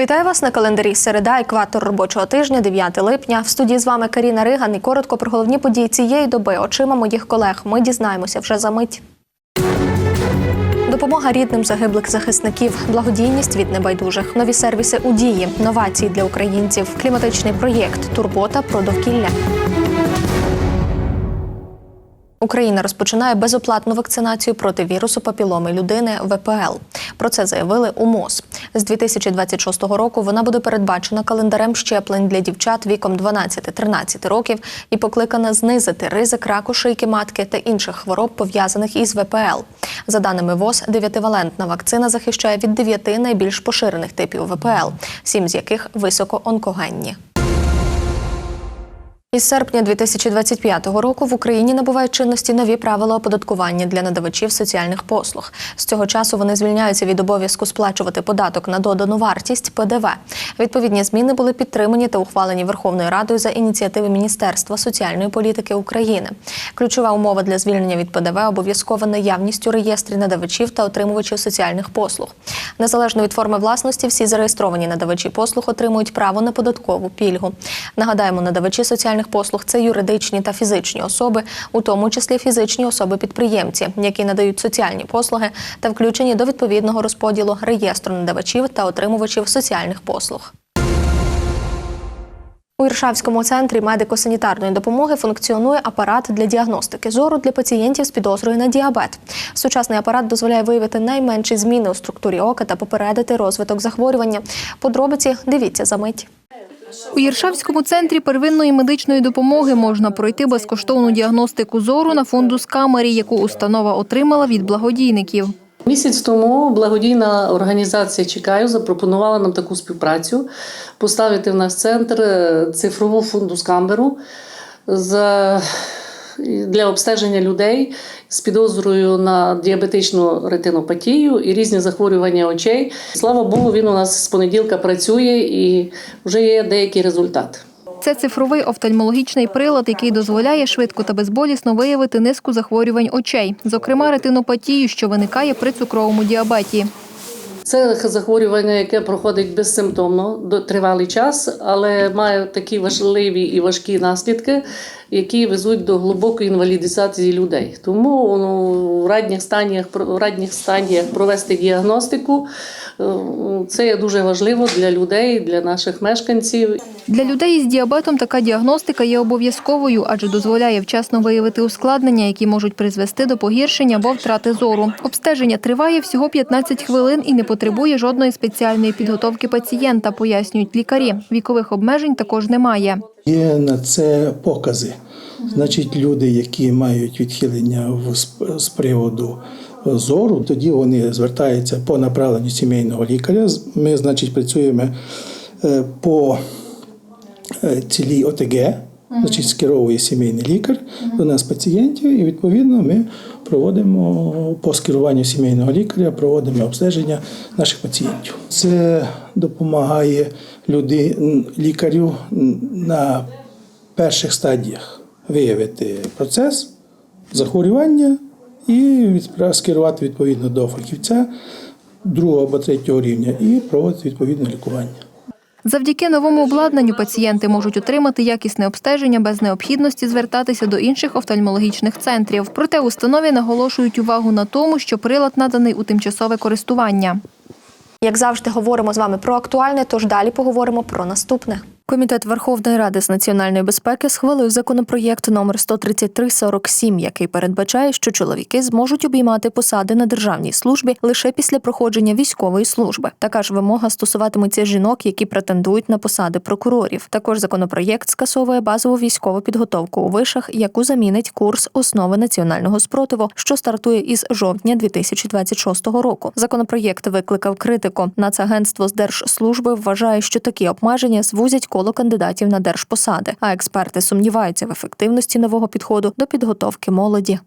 Вітаю вас на календарі середа, екватор робочого тижня, 9 липня. В студії з вами Каріна Риган і коротко про головні події цієї доби очима моїх колег. Ми дізнаємося вже за мить. Допомога рідним загиблих захисників, благодійність від небайдужих, нові сервіси у дії, новації для українців, кліматичний проєкт, турбота про довкілля. Україна розпочинає безоплатну вакцинацію проти вірусу папіломи людини ВПЛ. Про це заявили у МОЗ. З 2026 року вона буде передбачена календарем щеплень для дівчат віком 12-13 років і покликана знизити ризик раку шийки матки та інших хвороб пов'язаних із ВПЛ. За даними ВОЗ, дев'ятивалентна вакцина захищає від дев'яти найбільш поширених типів ВПЛ, сім з яких високоонкогенні. Із серпня 2025 року в Україні набувають чинності нові правила оподаткування для надавачів соціальних послуг. З цього часу вони звільняються від обов'язку сплачувати податок на додану вартість ПДВ. Відповідні зміни були підтримані та ухвалені Верховною Радою за ініціативи Міністерства соціальної політики України. Ключова умова для звільнення від ПДВ обов'язкова наявність у реєстрі надавачів та отримувачів соціальних послуг. Незалежно від форми власності, всі зареєстровані надавачі послуг отримують право на податкову пільгу. Нагадаємо, надавачі соціальних послуг це юридичні та фізичні особи, у тому числі фізичні особи-підприємці, які надають соціальні послуги та включені до відповідного розподілу реєстру надавачів та отримувачів соціальних послуг. У Іршавському центрі медико-санітарної допомоги функціонує апарат для діагностики зору для пацієнтів з підозрою на діабет. Сучасний апарат дозволяє виявити найменші зміни у структурі ока та попередити розвиток захворювання. Подробиці дивіться за мить. У Єршавському центрі первинної медичної допомоги можна пройти безкоштовну діагностику зору на фондус камері, яку установа отримала від благодійників. Місяць тому благодійна організація Чекаю запропонувала нам таку співпрацю поставити в наш центр е, цифрову фундус-камеру за- для обстеження людей з підозрою на діабетичну ретинопатію і різні захворювання очей. Слава Богу, він у нас з понеділка працює і вже є деякий результат. Це цифровий офтальмологічний прилад, який дозволяє швидко та безболісно виявити низку захворювань очей, зокрема ретинопатію, що виникає при цукровому діабеті. Це захворювання, яке проходить безсимптомно до тривалий час, але має такі важливі і важкі наслідки, які везуть до глибокої інвалідизації людей. Тому ну, в ранніх стадіях, в ранніх стадіях провести діагностику е, це є дуже важливо для людей, для наших мешканців. Для людей із діабетом така діагностика є обов'язковою, адже дозволяє вчасно виявити ускладнення, які можуть призвести до погіршення або втрати зору. Обстеження триває всього 15 хвилин і не потребує жодної спеціальної підготовки пацієнта, пояснюють лікарі. Вікових обмежень також немає. Є на це покази. Значить, люди, які мають відхилення з приводу зору, тоді вони звертаються по направленню сімейного лікаря. Ми, значить, працюємо е, по е, цілій ОТГ, значить, скеровує сімейний лікар до нас пацієнтів, і відповідно ми проводимо по скеруванню сімейного лікаря, проводимо обстеження наших пацієнтів. Це допомагає люди, лікарю на перших стадіях виявити процес захворювання і скерувати відповідно до фахівця другого або третього рівня і проводити відповідне лікування. Завдяки новому обладнанню пацієнти можуть отримати якісне обстеження без необхідності звертатися до інших офтальмологічних центрів. Проте установі наголошують увагу на тому, що прилад наданий у тимчасове користування. Як завжди, говоримо з вами про актуальне, тож далі поговоримо про наступне. Комітет Верховної Ради з національної безпеки схвалив законопроєкт номер 13347, який передбачає, що чоловіки зможуть обіймати посади на державній службі лише після проходження військової служби. Така ж вимога стосуватиметься жінок, які претендують на посади прокурорів. Також законопроєкт скасовує базову військову підготовку у вишах, яку замінить курс основи національного спротиву, що стартує із жовтня 2026 року. Законопроєкт викликав критику. Нацагентство з держслужби вважає, що такі обмеження звузять коло кандидатів на держпосади. А експерти сумніваються в ефективності нового підходу до підготовки молоді.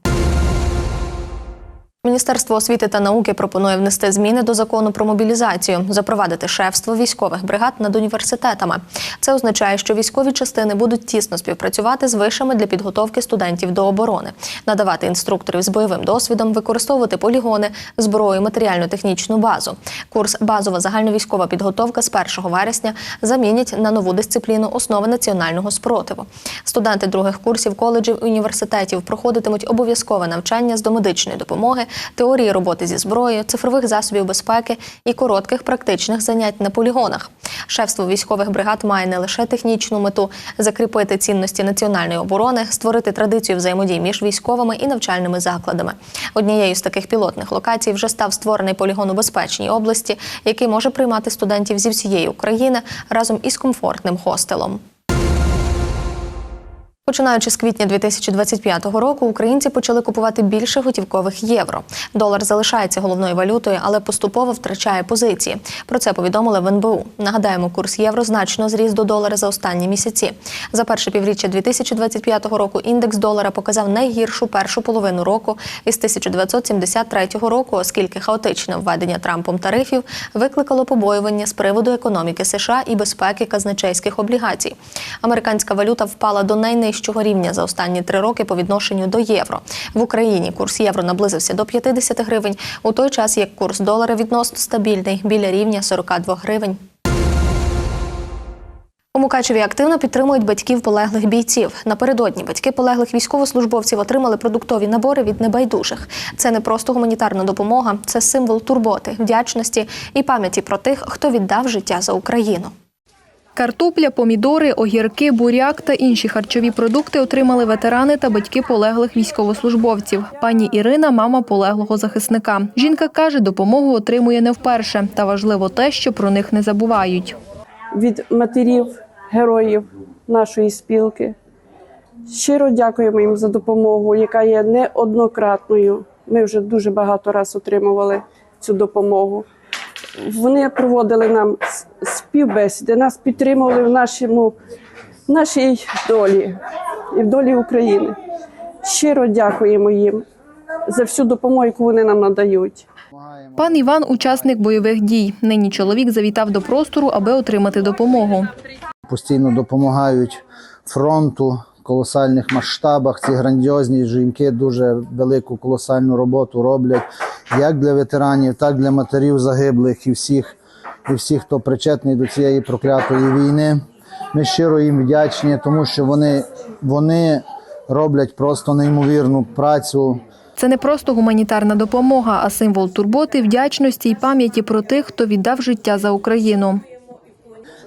Міністерство освіти та науки пропонує внести зміни до закону про мобілізацію, запровадити шефство військових бригад над університетами. Це означає, що військові частини будуть тісно співпрацювати з вишами для підготовки студентів до оборони, надавати інструкторів з бойовим досвідом, використовувати полігони, зброю, матеріально-технічну базу. Курс базова загальновійськова підготовка з 1 вересня замінять на нову дисципліну основи національного спротиву. Студенти других курсів коледжів і університетів проходитимуть обов'язкове навчання з домедичної допомоги, теорії роботи зі зброєю, цифрових засобів безпеки і коротких практичних занять на полігонах. Шефство військових бригад має не лише технічну мету закріпити цінності національної оборони, створити традицію взаємодії між військовими і навчальними закладами. Однією з таких пілотних локацій вже став створений полігон у безпечній області, який може приймати студентів зі всієї України разом із комфортним хостелом. Починаючи з квітня 2025 року, українці почали купувати більше готівкових євро. Долар залишається головною валютою, але поступово втрачає позиції. Про це повідомили в НБУ. Нагадаємо, курс євро значно зріс до долара за останні місяці. За перше півріччя 2025 року індекс долара показав найгіршу першу половину року із 1973 року, оскільки хаотичне введення Трампом тарифів викликало побоювання з приводу економіки США і безпеки казначейських облігацій. Американська валюта впала до найнижчого рівня за останні три роки по відношенню до євро. В Україні курс євро наблизився до 50 гривень, у той час як курс долара відносно стабільний біля рівня 42 гривень. У Мукачеві активно підтримують батьків полеглих бійців. Напередодні батьки полеглих військовослужбовців отримали продуктові набори від небайдужих. Це не просто гуманітарна допомога, це символ турботи, вдячності і пам'яті про тих, хто віддав життя за Україну. Картопля, помідори, огірки, буряк та інші харчові продукти отримали ветерани та батьки полеглих військовослужбовців. Пані Ірина – мама полеглого захисника. Жінка каже, допомогу отримує не вперше. Та важливо те, що про них не забувають. від матерів, героїв нашої спілки. Щиро дякуємо їм за допомогу, яка є неоднократною. Ми вже дуже багато разів отримували цю допомогу. Вони проводили нам співбесіди, нас підтримували в нашому, в нашій долі і в долі України. Щиро дякуємо їм за всю допомогу, яку вони нам надають. Пан Іван – учасник бойових дій. Нині чоловік завітав до простору, аби отримати допомогу. постійно допомагають фронту колосальних масштабах. Ці грандіозні жінки дуже велику колосальну роботу роблять як для ветеранів, так і для матерів загиблих і всіх, і всі, хто причетний до цієї проклятої війни. Ми щиро їм вдячні, тому що вони, вони роблять просто неймовірну працю. Це не просто гуманітарна допомога, а символ турботи, вдячності і пам'яті про тих, хто віддав життя за Україну.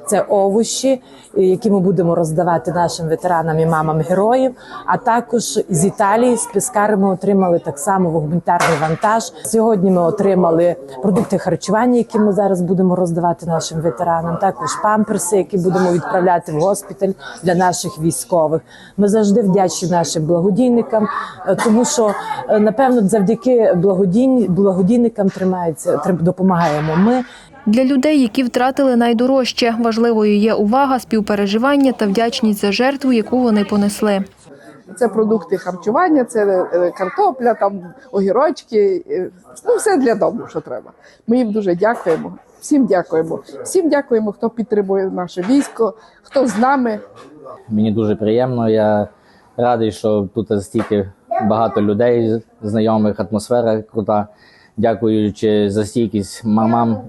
Це овочі, які ми будемо роздавати нашим ветеранам і мамам героїв. А також з Італії з Піскари ми отримали так само гуманітарний вантаж. Сьогодні ми отримали продукти харчування, які ми зараз будемо роздавати нашим ветеранам. Також памперси, які будемо відправляти в госпіталь для наших військових. Ми завжди вдячні нашим благодійникам, е, тому що е, напевно завдяки благодійникам тримається трим- допомагаємо ми. Для людей, які втратили найдорожче, важливою є увага, співпереживання та вдячність за жертву, яку вони понесли. Це продукти харчування, це е, картопля, там огірочки, е, ну все для дому, що треба. Ми їм дуже дякуємо. Всім дякуємо. Всім дякуємо, хто підтримує наше військо, хто з нами. Мені дуже приємно. Я радий, що тут стільки багато людей, знайомих, атмосфера крута. Дякуючи за стійкість мамам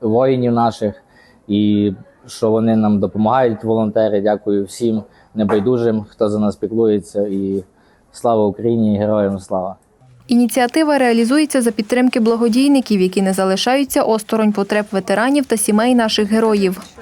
воїнів наших і що вони нам допомагають, волонтери. Дякую всім небайдужим, хто за нас піклується. І слава Україні, і героям слава! Ініціатива реалізується за підтримки благодійників, які не залишаються осторонь потреб ветеранів та сімей наших героїв.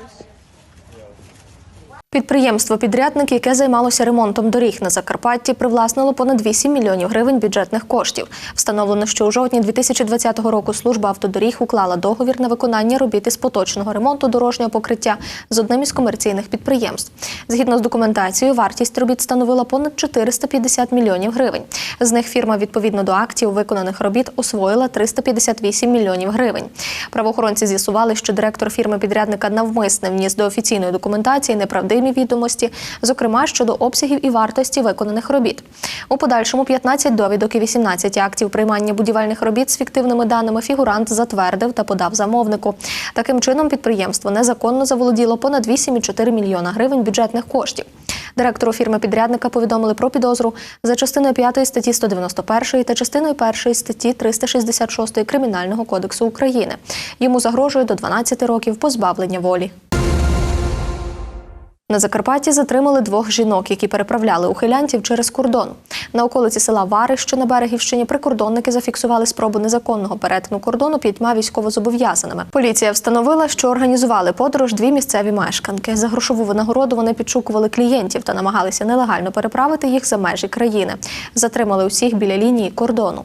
Підприємство-підрядник, яке займалося ремонтом доріг на Закарпатті, привласнило понад 8 мільйонів гривень бюджетних коштів. Встановлено, що у жовтні 2020 року служба автодоріг уклала договір на виконання робіт із поточного ремонту дорожнього покриття з одним із комерційних підприємств. Згідно з документацією, вартість робіт становила понад 450 мільйонів гривень. З них фірма відповідно до актів виконаних робіт освоїла 358 мільйонів гривень. Правоохоронці з'ясували, що директор фірми підрядника навмисне вніс до офіційної документації неправдиві окремі відомості, зокрема щодо обсягів і вартості виконаних робіт. У подальшому 15 довідок і 18 актів приймання будівельних робіт з фіктивними даними фігурант затвердив та подав замовнику. Таким чином, підприємство незаконно заволоділо понад 8,4 мільйона гривень бюджетних коштів. Директору фірми-підрядника повідомили про підозру за частиною 5 статті 191 та частиною 1 статті 366 Кримінального кодексу України. Йому загрожує до 12 років позбавлення волі. На Закарпатті затримали двох жінок, які переправляли ухилянтів через кордон. На околиці села Вари, що на берегівщині, прикордонники зафіксували спробу незаконного перетину кордону п'ятьма військовозобов'язаними. Поліція встановила, що організували подорож дві місцеві мешканки. За грошову винагороду вони підшукували клієнтів та намагалися нелегально переправити їх за межі країни. Затримали усіх біля лінії кордону.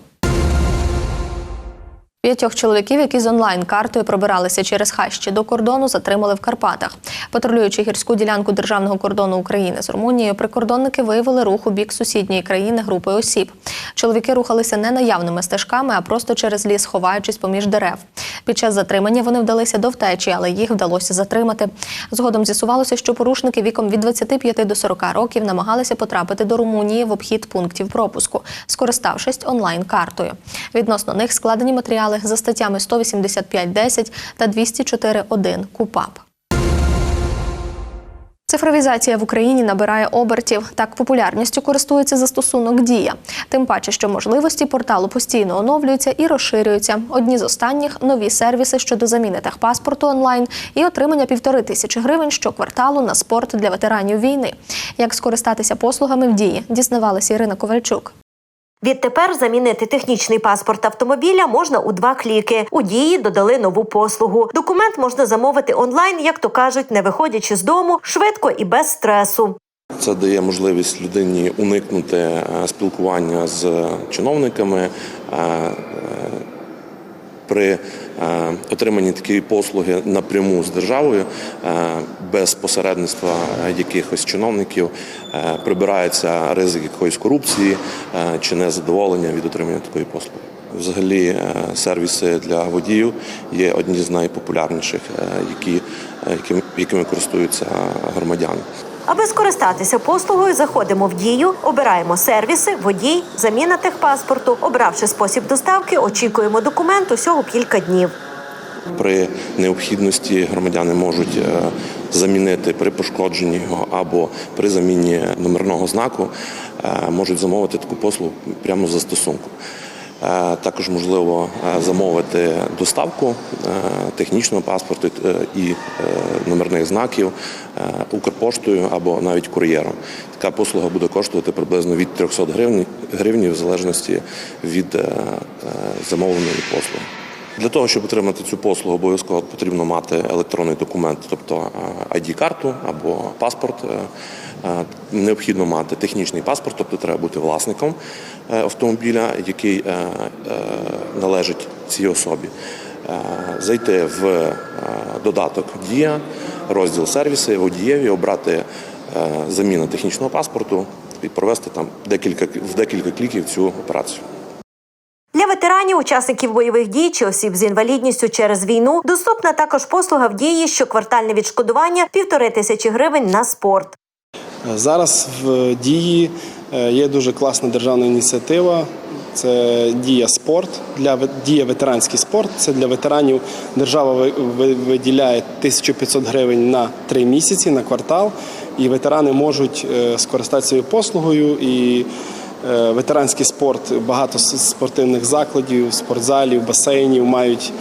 П'ятьох чоловіків, які з онлайн-картою пробиралися через хащі до кордону, затримали в Карпатах. Патрулюючи гірську ділянку державного кордону України з Румунією, прикордонники виявили рух у бік сусідньої країни групи осіб. Чоловіки рухалися не наявними стежками, а просто через ліс, ховаючись поміж дерев. Під час затримання вони вдалися до втечі, але їх вдалося затримати. Згодом з'ясувалося, що порушники віком від 25 до 40 років намагалися потрапити до Румунії в обхід пунктів пропуску, скориставшись онлайн-картою. Відносно них складені матеріали за статтями 185.10 та 204.1 КУПАП. Цифровізація в Україні набирає обертів. Так популярністю користується застосунок Дія. Тим паче, що можливості порталу постійно оновлюються і розширюються. Одні з останніх нові сервіси щодо заміни техпаспорту онлайн і отримання півтори тисячі гривень щокварталу на спорт для ветеранів війни. Як скористатися послугами в дії, дізнавалася Ірина Ковальчук. Відтепер замінити технічний паспорт автомобіля можна у два кліки. У дії додали нову послугу. Документ можна замовити онлайн, як то кажуть, не виходячи з дому, швидко і без стресу. Це дає можливість людині уникнути е, спілкування з чиновниками. е, е, При е, отриманні такої послуги напряму з державою е, без посередництва якихось чиновників е, прибирається ризик якоїсь корупції чи незадоволення від отримання такої послуги. Взагалі, сервіси для водіїв є одні з найпопулярніших, які, якими користуються громадяни. Аби скористатися послугою, заходимо в дію, обираємо сервіси, водій, заміна техпаспорту. Обравши спосіб доставки, очікуємо документ усього кілька днів. При необхідності громадяни можуть е, замінити при пошкодженні його або при заміні номерного знаку, е, можуть замовити таку послугу прямо з застосунку. Е, Також можливо е, замовити доставку е, технічного паспорту і номерних знаків Укрпоштою або навіть кур'єром. Така послуга буде коштувати приблизно від 300 гривень, гривень в залежності від замовленої послуги. Для того, щоб отримати цю послугу, обов'язково потрібно мати електронний документ, тобто ID-карту або паспорт. Е, Необхідно мати технічний паспорт, тобто треба бути власником е, автомобіля, який е, належить цій особі. Зайти в додаток Дія, розділ сервіси, водієві, обрати заміну технічного паспорту і провести там декілька в декілька кліків цю операцію. Для ветеранів, учасників бойових дій чи осіб з інвалідністю через війну доступна також послуга в дії, щоквартальне відшкодування півтори тисячі гривень на спорт. Зараз в дії е, є дуже класна державна ініціатива. Це дія спорт для дія ветеранський спорт. Це для ветеранів держава ви- ви- виділяє 1500 гривень на три місяці на квартал, і ветерани можуть е, скористатися цією послугою. І е, ветеранський спорт багато спортивних закладів, спортзалів, басейнів мають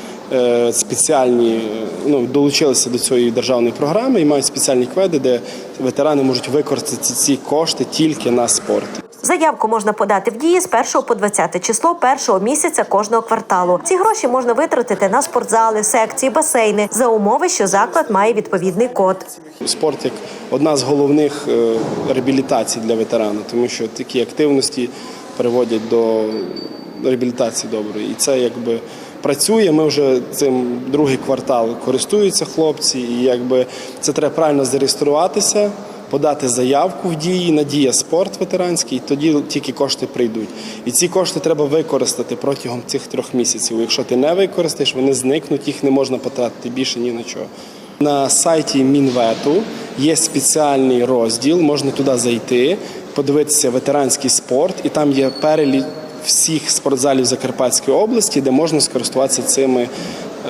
спеціальні, е, ну, долучилися до цієї державної програми і мають спеціальні кведи, де ветерани можуть використати ці- ці кошти тільки на спорт. Заявку можна подати в дії з 1 по 20 число першого місяця кожного кварталу. Ці гроші можна витратити на спортзали, секції, басейни за умови, що заклад має відповідний код. Спорт як одна з головних е, реабілітацій для ветерана, тому що такі активності приводять до реабілітації доброї. І це якби працює. Ми вже цим другий квартал користуються хлопці, і якби це треба правильно зареєструватися. Подати заявку в дії на дія спорт ветеранський, і тоді тільки кошти прийдуть. І ці кошти треба використати протягом цих трьох місяців. Якщо ти не використаєш, вони зникнуть, їх не можна потратити більше ні на чого. На сайті Мінвету є спеціальний розділ, можна туди зайти, подивитися ветеранський спорт, і там є перелік всіх спортзалів Закарпатської області, де можна скористуватися цими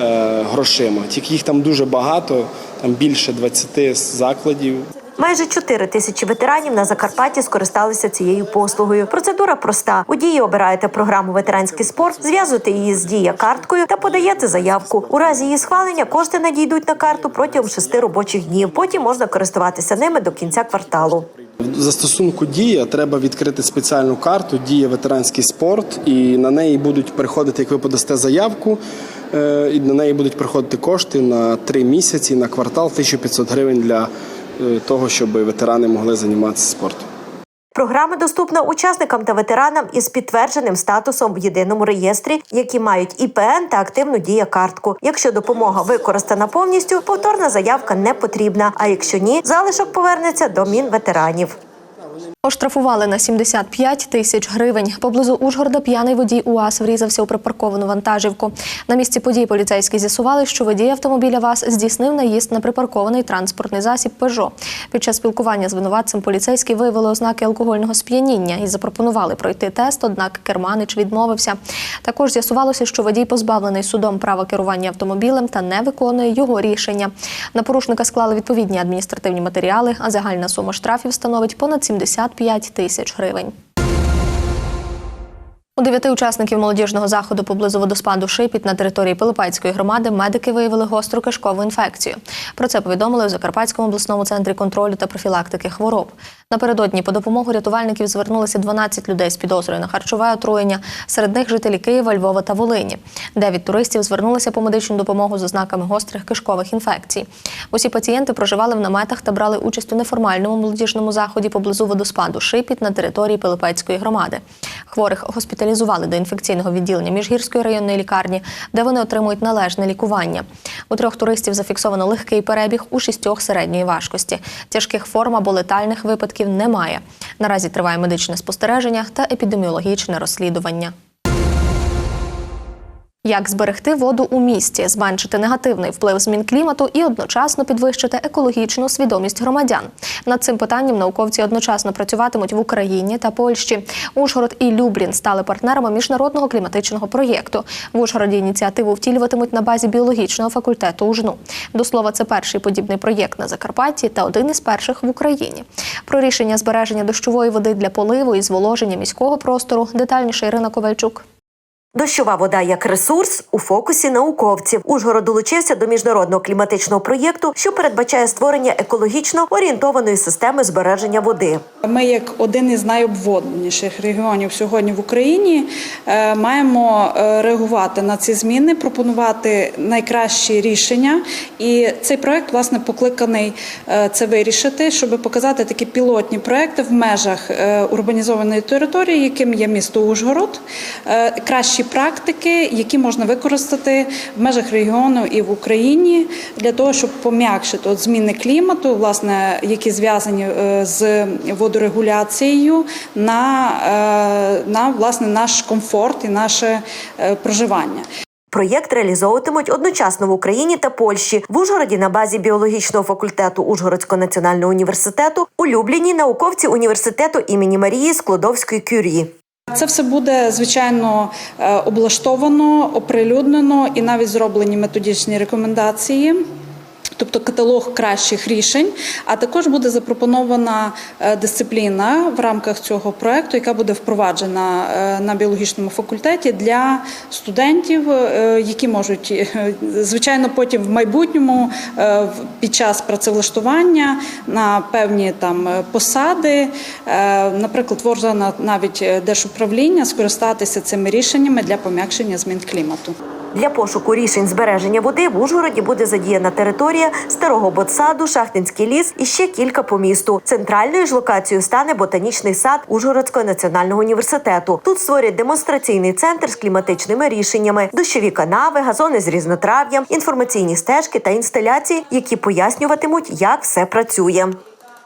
е, грошима. Тільки їх там дуже багато, там більше 20 закладів. Майже 4 тисячі ветеранів на Закарпатті скористалися цією послугою. Процедура проста. У дії обираєте програму ветеранський спорт, зв'язуєте її з дія карткою та подаєте заявку. У разі її схвалення кошти надійдуть на карту протягом 6 робочих днів. Потім можна користуватися ними до кінця кварталу. В застосунку дія треба відкрити спеціальну карту Дія ветеранський спорт, і на неї будуть приходити, як ви подасте заявку, е, і на неї будуть приходити кошти на три місяці на квартал 1500 гривень для е, того, щоб ветерани могли займатися спортом. Програма доступна учасникам та ветеранам із підтвердженим статусом в єдиному реєстрі, які мають ІПН та активну дія картку. Якщо допомога використана повністю, повторна заявка не потрібна. А якщо ні, залишок повернеться до Мінветеранів. Оштрафували на 75 тисяч гривень. Поблизу Ужгорода п'яний водій УАЗ врізався у припарковану вантажівку. На місці подій поліцейські з'ясували, що водій автомобіля ВАЗ здійснив наїзд на припаркований транспортний засіб «Пежо». Під час спілкування з винуватцем поліцейські виявили ознаки алкогольного сп'яніння і запропонували пройти тест, однак керманич відмовився. Також з'ясувалося, що водій позбавлений судом права керування автомобілем та не виконує його рішення. На порушника склали відповідні адміністративні матеріали, а загальна сума штрафів становить понад 75 тисяч гривень. У дев'яти учасників молодіжного заходу поблизу водоспаду Шипіт на території Пилипецької громади медики виявили гостру кишкову інфекцію. Про це повідомили у Закарпатському обласному центрі контролю та профілактики хвороб. Напередодні по допомогу рятувальників звернулися 12 людей з підозрою на харчове отруєння. Серед них жителі Києва, Львова та Волині. Дев'ять туристів звернулися по медичну допомогу з ознаками гострих кишкових інфекцій. Усі пацієнти проживали в наметах та брали участь у неформальному молодіжному заході поблизу водоспаду Шипіт на території Пилипецької громади. Хворих госпіталізували до інфекційного відділення Міжгірської районної лікарні, де вони отримують належне лікування. У трьох туристів зафіксовано легкий перебіг, у шістьох середньої важкості. Тяжких форм або летальних випадків немає. Наразі триває медичне спостереження та епідеміологічне розслідування. Як зберегти воду у місті, зменшити негативний вплив змін клімату і одночасно підвищити екологічну свідомість громадян? Над цим питанням науковці одночасно працюватимуть в Україні та Польщі. Ужгород і Люблін стали партнерами міжнародного кліматичного проєкту. В Ужгороді ініціативу втілюватимуть на базі біологічного факультету УЖНУ. До слова, це перший подібний проєкт на Закарпатті та один із перших в Україні. Про рішення збереження дощової води для поливу і зволоження міського простору детальніше Ірина Ковальчук. Дощова вода як ресурс у фокусі науковців. Ужгород долучився до міжнародного кліматичного проєкту, що передбачає створення екологічно орієнтованої системи збереження води. Ми, як один із найобводніших регіонів сьогодні в Україні, е, маємо е, реагувати на ці зміни, пропонувати найкращі рішення. І цей проект власне покликаний е, це вирішити, щоб показати такі пілотні проекти в межах урбанізованої території, яким є місто Ужгород, Е, кращі практики, які можна використати в межах регіону і в Україні для того, щоб пом'якшити от зміни клімату, власне, які зв'язані е, з водорегуляцією на, е, на власне наш комфорт і наше е, проживання. Проєкт реалізовуватимуть одночасно в Україні та Польщі в Ужгороді на базі біологічного факультету Ужгородського національного університету, у Любліні науковці університету імені Марії Склодовської Кюрі. Це все буде звичайно е, облаштовано, оприлюднено і навіть зроблені методичні рекомендації. Тобто каталог кращих рішень, а також буде запропонована е, дисципліна в рамках цього проекту, яка буде впроваджена е, на біологічному факультеті для студентів, е, які можуть звичайно потім в майбутньому в- під час працевлаштування на певні там посади, наприклад, можна навіть е, держуправління скористатися цими рішеннями для пом'якшення змін клімату. Для пошуку рішень збереження води в Ужгороді буде задіяна територія старого ботсаду, Шахтинський ліс і ще кілька по місту. Центральною ж локацією стане ботанічний сад Ужгородського національного університету. Тут створять демонстраційний центр з кліматичними рішеннями, дощові канави, газони з різнотрав'ям, інформаційні стежки та інсталяції, які пояснюватимуть, як все працює.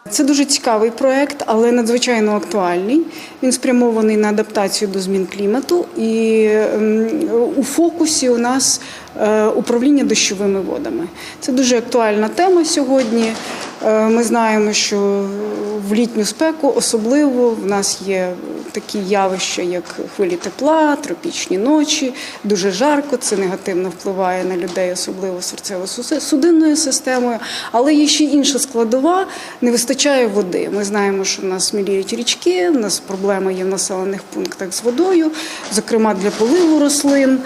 Це дуже цікавий проект, але надзвичайно актуальний. Він спрямований на адаптацію до змін клімату, і ем, у фокусі у нас управління дощовими водами. Це дуже актуальна тема сьогодні. Е, Ми знаємо, що в літню спеку особливо в нас є такі явища, як хвилі тепла, тропічні ночі, дуже жарко. Це негативно впливає на людей, особливо серцево-судинною системою. Але є ще інша складова: не вистачає води. Ми знаємо, що в нас міліють річки, в нас проблема є в населених пунктах з водою, зокрема для поливу рослин.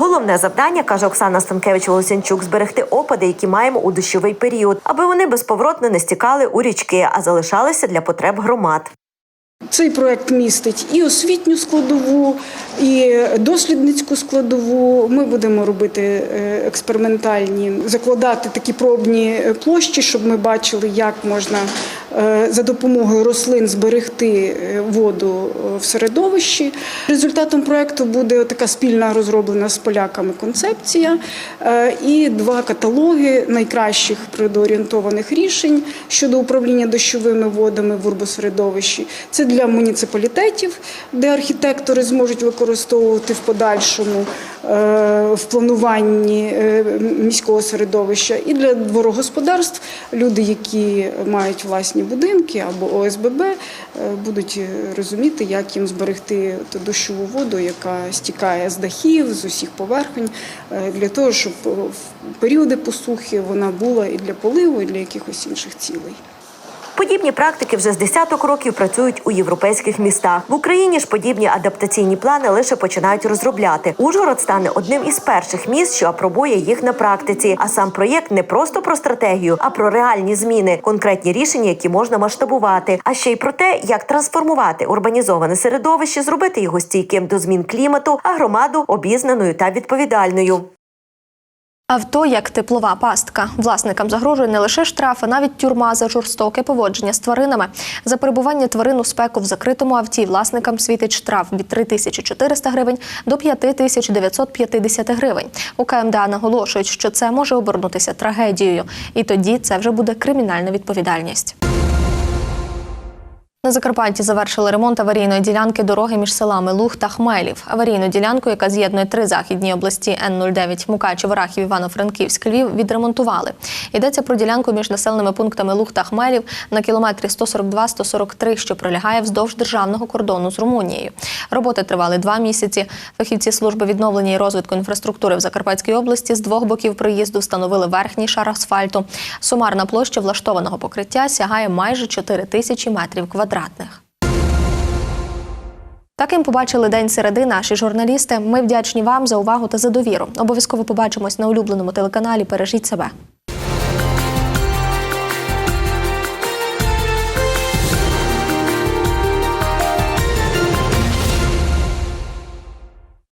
Головне завдання, каже Оксана станкевич волосянчук зберегти опади, які маємо у дощовий період, аби вони безповоротно не стікали у річки, а залишалися для потреб громад. Цей проект містить і освітню складову, і дослідницьку складову. Ми будемо робити е, експериментальні, закладати такі пробні е, площі, щоб ми бачили, як можна е, за допомогою рослин зберегти воду в середовищі. Результатом проекту буде така спільна розроблена з поляками концепція і два каталоги найкращих природоорієнтованих рішень щодо управління дощовими водами в урбосередовищі. Це для муніципалітетів, де архітектори зможуть використовувати в подальшому е, в плануванні е, міського середовища, і для дворогосподарств люди, які мають власні будинки або ОСББ, е, будуть розуміти, як їм зберегти ту дощову воду, яка стікає з дахів, з усіх поверхень, е, для того, щоб в періоди посухи вона була і для поливу, і для якихось інших цілей. Подібні практики вже з десяток років працюють у європейських містах. В Україні ж подібні адаптаційні плани лише починають розробляти. Ужгород стане одним із перших міст, що апробує їх на практиці. А сам проєкт не просто про стратегію, а про реальні зміни, конкретні рішення, які можна масштабувати. А ще й про те, як трансформувати урбанізоване середовище, зробити його стійким до змін клімату, а громаду обізнаною та відповідальною. Авто як теплова пастка. Власникам загрожує не лише штраф, а навіть тюрма за жорстоке поводження з тваринами. За перебування тварин у спеку в закритому авті власникам світить штраф від 3400 гривень до 5950 гривень. У КМДА наголошують, що це може обернутися трагедією, і тоді це вже буде кримінальна відповідальність. На Закарпатті завершили ремонт аварійної ділянки дороги між селами Луг та Хмелів. Аварійну ділянку, яка з'єднує три західні області Н-09 Мукачево, Рахів, Івано-Франківськ, Львів, відремонтували. Йдеться про ділянку між населеними пунктами Луг та Хмелів на кілометрі 142-143, що пролягає вздовж державного кордону з Румунією. Роботи тривали два місяці. Фахівці служби відновлення і розвитку інфраструктури в Закарпатській області з двох боків проїзду встановили верхній шар асфальту. Сумарна площа влаштованого покриття сягає майже 4 тисячі метрів квадратних. Таким побачили день середи наші журналісти. Ми вдячні вам за увагу та за довіру. Обов'язково побачимось на улюбленому телеканалі. Бережіть себе.